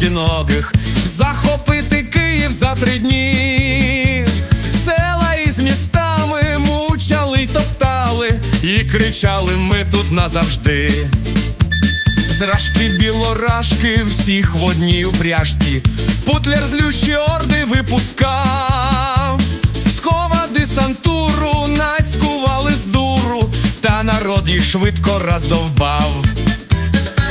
п'ятіногих, захопити Київ за три дні. Села із містами мучали й топтали, і кричали ми тут назавжди. Зражки білорашки, всіх в одній упряжці. Путляр злющі орди випускав. З Пскова десантуру нацькували з дуру, та народ їх швидко роздовбав.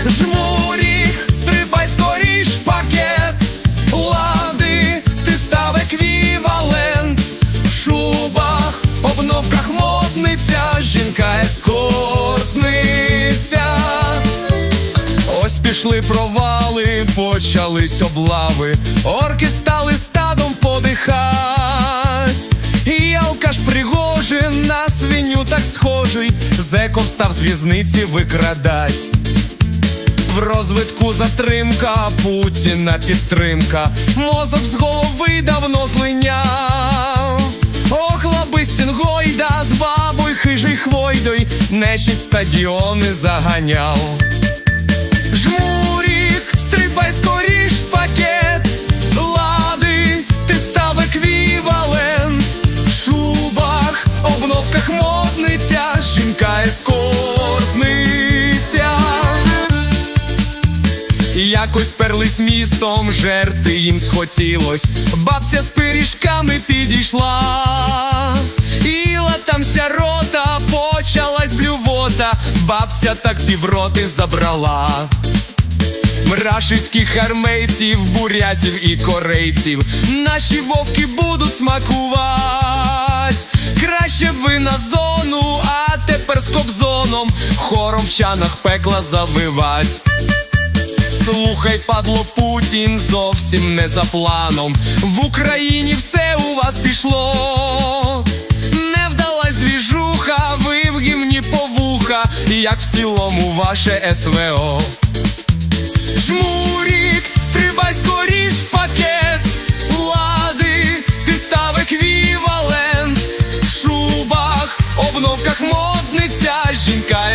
Жмуріх, стрибай скоріш пакет. Лади, ти став еквівалент. В шубах, обновках модниця, жінка ескортниця. Ось пішли провали, почались облави, орки стали стадом подихать. І алкаш Пригожин на свиню так схожий, зеков став з в'язниці викрадать. В розвитку затримка, Путіна підтримка, мозок з голови давно злиняв. Ох, лабистін гойда з бабой хижий хвойдой, нечість стадіони заганяв. Жмурік, стрибай скоріш в пакет. Лади, ти став еквівалент. В шубах, обновках модниця, жінка ескортниця. Якось перлись містом, жерти їм схотілось. Бабця з пиріжками підійшла. І латамся рота, почалась блювота, бабця так півроти забрала. Мрашиських армейців, бурятів і корейців, наші вовки будуть смакувати. Краще б ви на зону, а тепер з кобзоном, хором в чанах пекла завивать. Слухай, падло, Путін зовсім не за планом. В Україні все у вас пішло, не вдалась двіжуха, ви в гімні повуха, як в цілому ваше СВО. Жмурік, стрибай скоріш в пакет Влади, ти став еквівалент в шубах, обновках модниця жінка.